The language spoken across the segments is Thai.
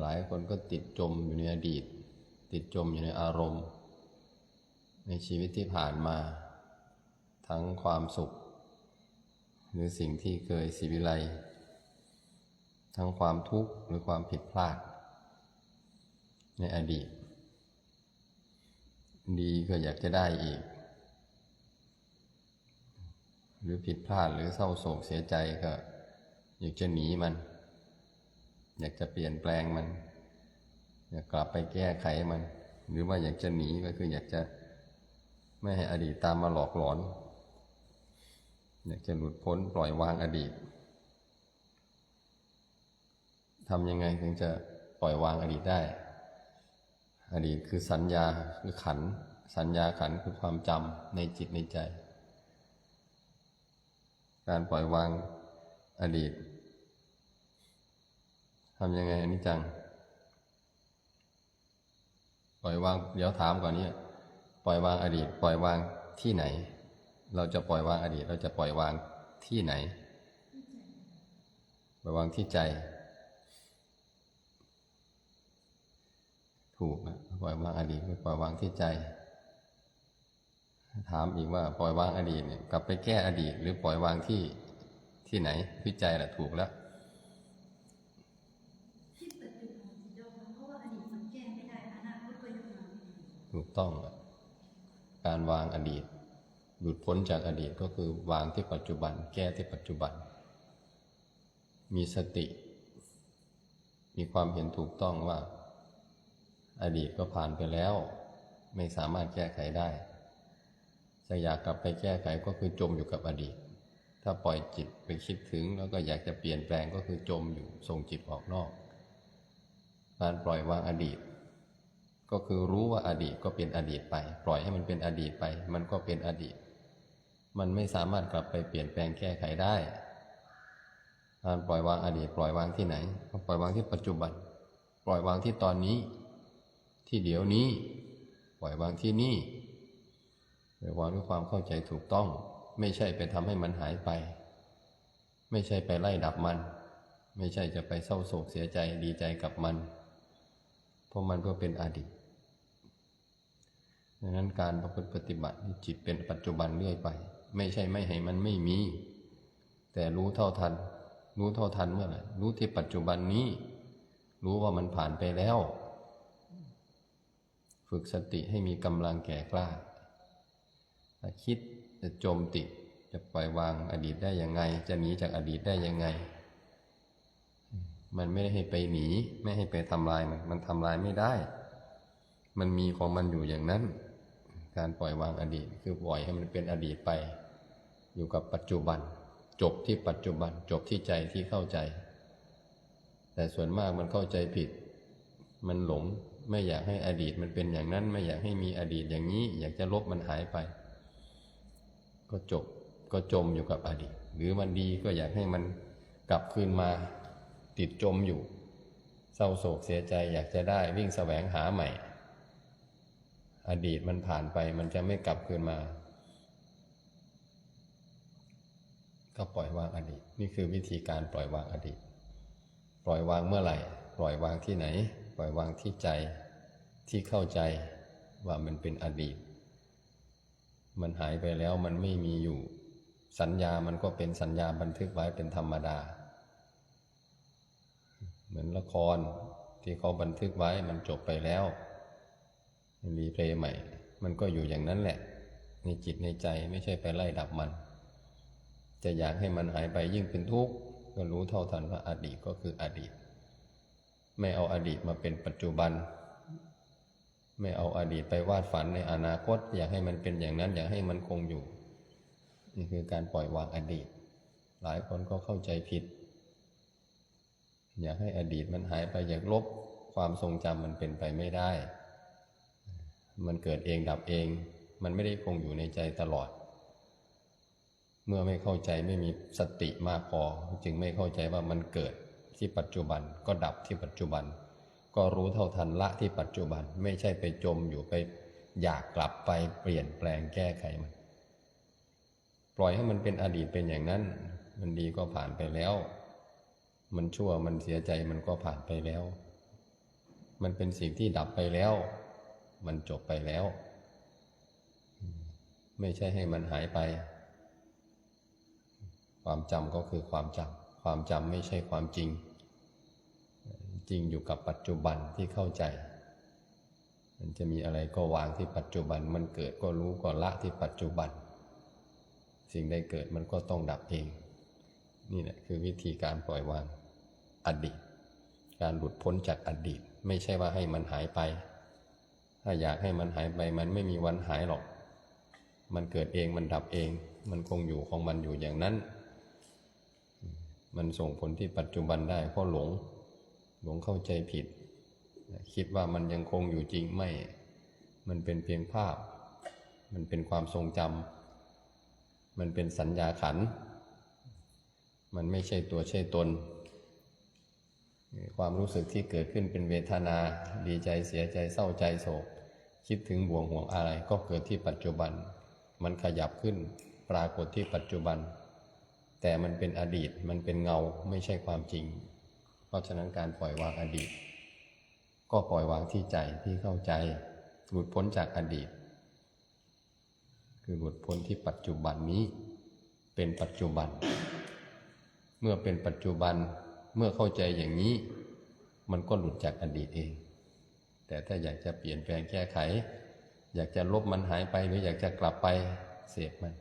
หลายคนก็ติดจมอยู่ในอดีต ติดจมอยู่ในอารมณ์ ในชีวิตที่ผ่านมา ทั้งความสุข หรือสิ่งที่เคยสิวิไลทั้งความทุกข์หรือความผิดพลาด ในอดีต ดีก็อยากจะได้อีก หรือผิดพลาดหรือเศร้าโศกเสียใจก็อยากจะหนีมัน อยากจะเปลี่ยนแปลงมัน อยากกลับไปแก้ไขมัน หรือว่าอยากจะหนีก็คืออยากจะไม่ให้อดีตตามมาหลอกหลอน อยากจะหลุดพ้นปล่อยวางอดีตทำยังไงถึงจะปล่อยวางอดีตได้ อดีตคือสัญญาคือขัน สัญญาขันคือความจำในจิตในใจ การปล่อยวางอดีตำยังไงอันนี้จัง ปล่อยวาง เดี๋ยวถามก่อนนี้ปล่อยวางอดีต ปล่อยวางที่ไหน เราจะปล่อยวางอดีต เราจะปล่อยวางที่ไหน ปล่อยวางที่ใจ ถูกนะปล่อยวางอดีตปล่อยวางที่ใจ ถามอีกว่าปล่อยวางอดีตเนี่ยกลับไปแก้อดีต หรือปล่อยวางที่ที่ไหนที่ใจแหละถูกแล้ว ที่ปัจจุบันสิโยมเพราะว่าอดีตมันแก้ไม่ได้อนาคตก็ยังมาไม่ ถูกต้อง การวางอดีต หลุดพ้นจากอดีตก็คือวางที่ปัจจุบัน แก้ที่ปัจจุบัน มีสติ มีความเห็นถูกต้องว่า อดีตก็ผ่านไปแล้ว ไม่สามารถแก้ไขได้จะอยากกลับไปแก้ไขก็คือจมอยู่กับอดีต ถ้าปล่อยจิตไปคิดถึงแล้วก็อยากจะเปลี่ยนแปลงก็คือจมอยู่ส่งจิตออกนอก การปล่อยวางอดีต ก็คือรู้ว่าอดีตก็เป็นอดีตไป ปล่อยให้มันเป็นอดีตไป มันก็เป็นอดีต มันไม่สามารถกลับไปเปลี่ยนแปลงแก้ไขได้การปล่อยวางอดีตปล่อยวางที่ไหน ปล่อยวางที่ปัจจุบัน ปล่อยวางที่ตอนนี้ ที่เดี๋ยวนี้ ปล่อยวางที่นี่ปล่อยวางด้วยความเข้าใจถูกต้อง ไม่ใช่ไปทำให้มันหายไป ไม่ใช่ไปไล่ดับมัน ไม่ใช่จะไปเศร้าโศกเสียใจดีใจกับมัน เพราะมันก็เป็นอดีต ดังนั้นการประพฤติปฏิบัติจิตเป็นปัจจุบันเรื่อยไป ไม่ใช่ไม่ให้มันไม่มี แต่รู้เท่าทัน รู้เท่าทันเมื่อไหร่รู้ที่ปัจจุบันนี้ รู้ว่ามันผ่านไปแล้ว ฝึกสติให้มีกำลังแก่กล้าถ้าคิดจะจมติดจะปล่อยวางอดีตได้ยังไง จะหนีจากอดีตได้ยังไง มันไม่ได้ให้ไปหนี ไม่ให้ไปทำลายมัน มันทำลายไม่ได้ มันมีของมันอยู่อย่างนั้น การปล่อยวางอดีต คือปล่อยให้มันเป็นอดีตไป อยู่กับปัจจุบัน จบที่ปัจจุบัน จบที่ใจที่เข้าใจ แต่ส่วนมากมันเข้าใจผิด มันหลงไม่อยากให้อดีตมันเป็นอย่างนั้น ไม่อยากให้มีอดีตอย่างนี้ อยากจะลบมันหายไป ก็จบก็จมอยู่กับอดีต หรือมันดีก็อยากให้มันกลับคืนมาติดจมอยู่ เศร้าโศกเสียใจอยากจะได้วิ่งแสวงหาใหม่ อดีตมันผ่านไปมันจะไม่กลับคืนมา ก็ปล่อยวางอดีต นี่คือวิธีการปล่อยวางอดีต ปล่อยวางเมื่อไหร่ ปล่อยวางที่ไหน ปล่อยวางที่ใจที่เข้าใจว่ามันเป็นอดีต มันหายไปแล้วมันไม่มีอยู่ สัญญามันก็เป็นสัญญาบันทึกไว้เป็นธรรมดา เหมือนละครที่เขาบันทึกไว้มันจบไปแล้ว รีเพลย์ใหม่ มันก็อยู่อย่างนั้นแหละ ในจิตในใจไม่ใช่ไปไล่ดับมัน จะอยากให้มันหายไปยิ่งเป็นทุกข์ก็รู้เท่าทันว่าอดีตก็คืออดีต ไม่เอาอดีตมาเป็นปัจจุบัน ไม่เอาอดีตไปวาดฝันในอนาคต อยากให้มันเป็นอย่างนั้น อยากให้มันคงอยู่ นี่คือการปล่อยวางอดีต หลายคนก็เข้าใจผิด อยากให้อดีตมันหายไปอยากลบความทรงจำมันเป็นไปไม่ได้ มันเกิดเองดับเอง มันไม่ได้คงอยู่ในใจตลอด เมื่อไม่เข้าใจไม่มีสติมากพอ จึงไม่เข้าใจว่ามันเกิดที่ปัจจุบันก็ดับที่ปัจจุบัน ก็รู้เท่าทันละที่ปัจจุบันไม่ใช่ไปจมอยู่ไป อยากกลับไปเปลี่ยนแปลงแก้ไขมัน ปล่อยให้มันเป็นอดีตเป็นอย่างนั้น มันดีก็ผ่านไปแล้ว มันชั่วมันเสียใจมันก็ผ่านไปแล้ว มันเป็นสิ่งที่ดับไปแล้ว มันจบไปแล้ว ไม่ใช่ให้มันหายไป ความจำก็คือความจำความจำไม่ใช่ความจริง จริงอยู่กับปัจจุบันที่เข้าใจ มันจะมีอะไรก็วางที่ปัจจุบัน มันเกิดก็รู้ก็ละที่ปัจจุบัน สิ่งใดเกิดมันก็ต้องดับเอง นี่แหละคือวิธีการปล่อยวางอดีต การหลุดพ้นจากอดีต ไม่ใช่ว่าให้มันหายไป ถ้าอยากให้มันหายไปมันไม่มีวันหายหรอก มันเกิดเองมันดับเอง มันคงอยู่ของมันอยู่อย่างนั้น มันส่งผลที่ปัจจุบันได้เพราะหลง หลงเข้าใจผิด คิดว่ามันยังคงอยู่จริงไม่ มันเป็นเพียงภาพ มันเป็นความทรงจำมันเป็นสัญญาขัน มันไม่ใช่ตัวใช่ตน ความรู้สึกที่เกิดขึ้นเป็นเวทนา ดีใจเสียใจเศร้าใจโศก คิดถึงบ่วงห่วงอะไรก็เกิดที่ปัจจุบัน มันขยับขึ้นปรากฏที่ปัจจุบัน แต่มันเป็นอดีตมันเป็นเงาไม่ใช่ความจริง เพราะฉะนั้นการปล่อยวางอดีต ก็ปล่อยวางที่ใจที่เข้าใจหลุดพ้นจากอดีต คือหลุดพ้นที่ปัจจุบันนี้ เป็นปัจจุบัน เมื่อเป็นปัจจุบัน เมื่อเข้าใจอย่างนี้ มันก็หลุดจากอดีตเอง แต่ถ้าอยากจะเปลี่ยนแปลงแก้ไข อยากจะลบมันหายไปหรืออยากจะกลับไปเสพมัน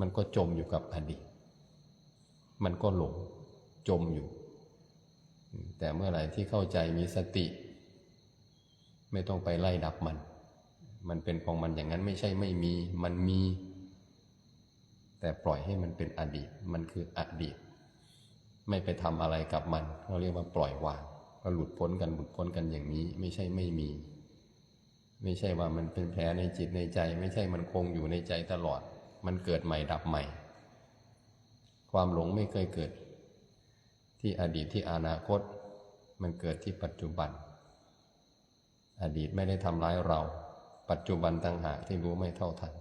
มันก็จมอยู่กับอดีต มันก็หลงจมอยู่ แต่เมื่อไหร่ที่เข้าใจมีสติ ไม่ต้องไปไล่ดับมัน มันเป็นของมันอย่างนั้นไม่ใช่ไม่มี มันมี แต่ปล่อยให้มันเป็นอดีต มันคืออดีต ไม่ไปทำอะไรกับมันเขาเรียกว่าปล่อยวางก็หลุดพ้นกันหลุดพ้นกันอย่างนี้ ไม่ใช่ไม่มี ไม่ใช่ว่ามันเป็นแผลในจิตในใจ ไม่ใช่มันคงอยู่ในใจตลอด มันเกิดใหม่ดับใหม่ ความหลงไม่เคยเกิด ที่อดีตที่อนาคต มันเกิดที่ปัจจุบัน อดีตไม่ได้ทำร้ายเรา ปัจจุบันต่างหากที่รู้ไม่เท่าทัน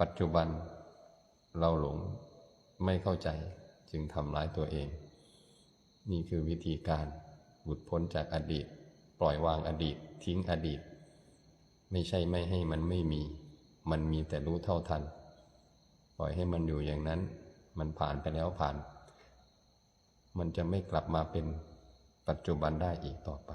ปัจจุบันเราหลงไม่เข้าใจ จึงทำร้ายตัวเอง นี่คือวิธีการหลุดพ้นจากอดีต ปล่อยวางอดีต ทิ้งอดีต ไม่ใช่ไม่ให้มันไม่มี มันมีแต่รู้เท่าทัน ปล่อยให้มันอยู่อย่างนั้น มันผ่านไปแล้วผ่าน มันจะไม่กลับมาเป็นปัจจุบันได้อีกต่อไป